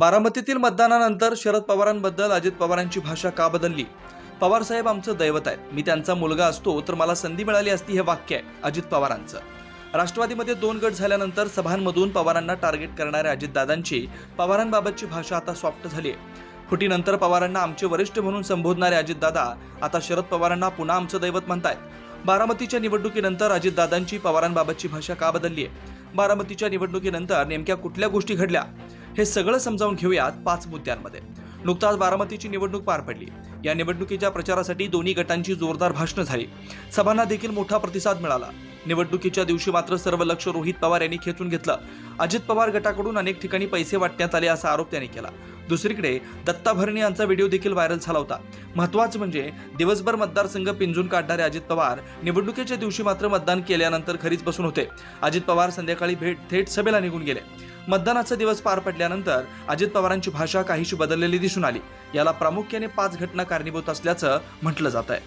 बारामतीतील मतदानानंतर शरद पवारांबद्दल अजित पवारांची भाषा का बदलली? पवार साहेब आमचं दैवत आहेत. मी त्यांचा मुलगा असतो तर मला संधी मिळाली असती हे वाक्य आहे अजित पवारांचं. राष्ट्रवादीमध्ये दोन गट झाल्यानंतर सभांमधून पवारांना टार्गेट करणाऱ्या अजितदादांची पवारांबाबतची भाषा आता सॉफ्ट झाली आहे. फुटीनंतर पवारांना आमचे वरिष्ठ म्हणून संबोधणारे अजितदादा आता शरद पवारांना पुन्हा आमचं दैवत म्हणतायत. बारामतीच्या निवडणुकीनंतर अजितदादांची पवारांबाबतची भाषा का बदलली आहे? बारामतीच्या निवडणुकीनंतर नेमक्या कुठल्या गोष्टी घडल्या? हे सगळं समजावून घेऊयात पाच मुद्द्यांमध्ये. नुकताच बारामतीची निवडणूक पार पडली. या निवडणुकीच्या प्रचारासाठी दोन्ही गटांची जोरदार भाषणं झाली. सभांना देखील मोठा प्रतिसाद मिळाला. निवडणुकीच्या दिवशी मात्र सर्व लक्ष रोहित पवार यांनी खेचून घेतलं. अजित पवार गटाकडून अनेक ठिकाणी पैसे वाटण्यात आले असा आरोप त्यांनी केला. दुसरीकडे दत्ता भरणे यांचा व्हिडिओ देखील व्हायरल झाला होता. महत्वाचं म्हणजे दिवसभर मतदारसंघ पिंजून काढणारे अजित पवार निवडणुकीच्या दिवशी मात्र मतदान केल्यानंतर घरीच बसून होते. अजित पवार संध्याकाळी भेट थेट सभेला निघून गेले. मतदानाचा दिवस पार पडल्यानंतर अजित पवारांची भाषा काहीशी बदललेली दिसून आली. याला प्रामुख्याने पाच घटना कारणीभूत असल्याचं म्हटलं जात आहे